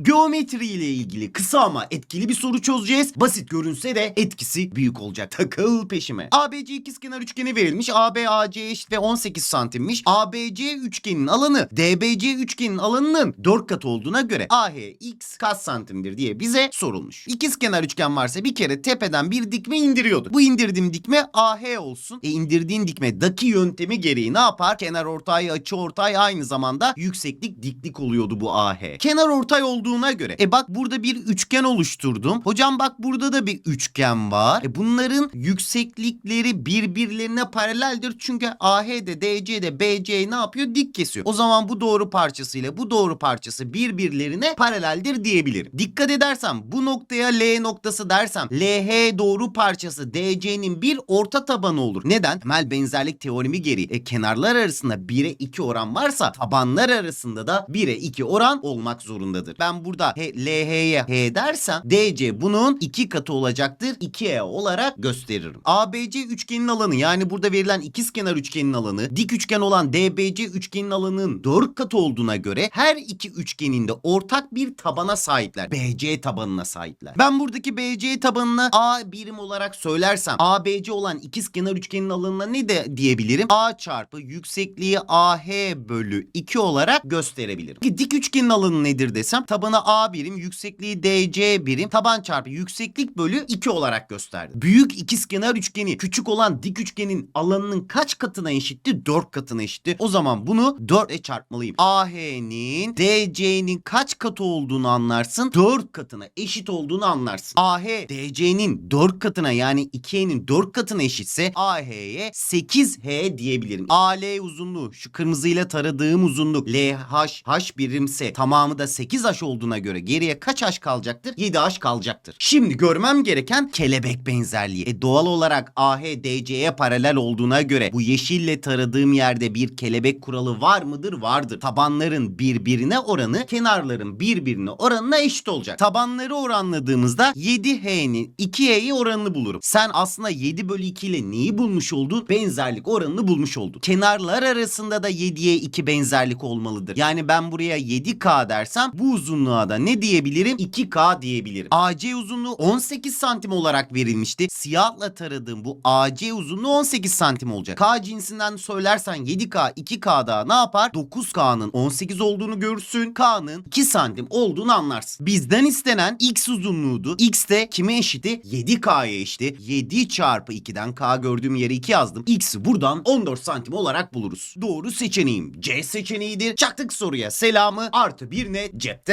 Geometri ile ilgili kısa ama etkili bir soru çözeceğiz. Basit görünse de etkisi büyük olacak. Takıl peşime. ABC ikizkenar üçgeni verilmiş. AB AC eşit ve 18 santimmiş. ABC üçgenin alanı DBC üçgenin alanının 4 katı olduğuna göre AH x kaç santimdir diye bize sorulmuş. İkizkenar üçgen varsa bir kere tepeden bir dikme indiriyorduk. Bu indirdiğim dikme AH olsun. E indirdiğin dikme daki yöntemi gereği ne yapar? Kenar ortay, açı ortay aynı zamanda yükseklik diklik oluyordu bu AH. Kenar ortay olduğuna göre. E bak burada bir üçgen oluşturdum. Hocam bak burada da bir üçgen var. E bunların yükseklikleri birbirlerine paraleldir. Çünkü AH'de DC'de BC ne yapıyor? Dik kesiyor. O zaman bu doğru parçasıyla bu doğru parçası birbirlerine paraleldir diyebilirim. Dikkat edersem bu noktaya L noktası dersem LH doğru parçası DC'nin bir orta tabanı olur. Neden? Temel benzerlik teoremi gereği. E, kenarlar arasında 1'e 2 oran varsa tabanlar arasında da 1'e 2 oran olmak zorundadır. Ben burada H, LH'ye H dersem DC bunun 2 katı olacaktır. 2E olarak gösteririm. ABC üçgenin alanı yani burada verilen ikizkenar üçgenin alanı dik üçgen olan DBC üçgenin alanının 4 katı olduğuna göre her iki üçgenin de ortak bir tabana sahipler. BC tabanına sahipler. Ben buradaki BC tabanına A birim olarak söylersem ABC olan ikizkenar üçgenin alanına ne de diyebilirim? A çarpı yüksekliği AH bölü 2 olarak gösterebilirim. Peki dik üçgenin alanı nedir desem tabanı A birim, yüksekliği DC birim, taban çarpı yükseklik bölü 2 olarak gösterdim. Büyük ikizkenar üçgeni küçük olan dik üçgenin alanının kaç katına eşitti? 4 katına eşitti. O zaman bunu 4 ile çarpmalıyım. AH'nin DC'nin kaç katı olduğunu anlarsın. 4 katına eşit olduğunu anlarsın. AH DC'nin 4 katına yani 2E'nin 4 katına eşitse AH'ye 8H diyebilirim. AL uzunluğu şu kırmızıyla taradığım uzunluk LH H birimse tamamı da 8H olduğuna göre geriye kaç H kalacaktır? 7H kalacaktır. Şimdi görmem gereken kelebek benzerliği. E doğal olarak AH DC'ye paralel olduğuna göre bu yeşille taradığım yerde bir kelebek kuralı var mıdır? Vardır. Tabanların birbirine oranı kenarların birbirine oranına eşit olacak. Tabanları oranladığımızda 7H'nin 2H'ye oranını bulurum. Sen aslında 7 bölü 2 ile neyi bulmuş oldun? Benzerlik oranını bulmuş oldun. Kenarlar arasında da 7'ye 2 benzerlik olmalıdır. Yani ben buraya 7K dersem bu uzunluğa da ne diyebilirim? 2K diyebilirim. AC uzunluğu 18 santim olarak verilmişti. Siyahla taradığım bu AC uzunluğu 18 santim olacak. K cinsinden söylersen 7K 2K daha ne yapar? 9K'nın 18 olduğunu görürsün. K'nın 2 santim olduğunu anlarsın. Bizden istenen X uzunluğuydu. X de kime eşiti? 7K'ya eşiti. 7 çarpı 2'den K gördüğüm yere 2 yazdım. X'i buradan 14 santim olarak buluruz. Doğru seçeneğim C seçeneğidir. Çaktık soruya selamı artı bir net cepte.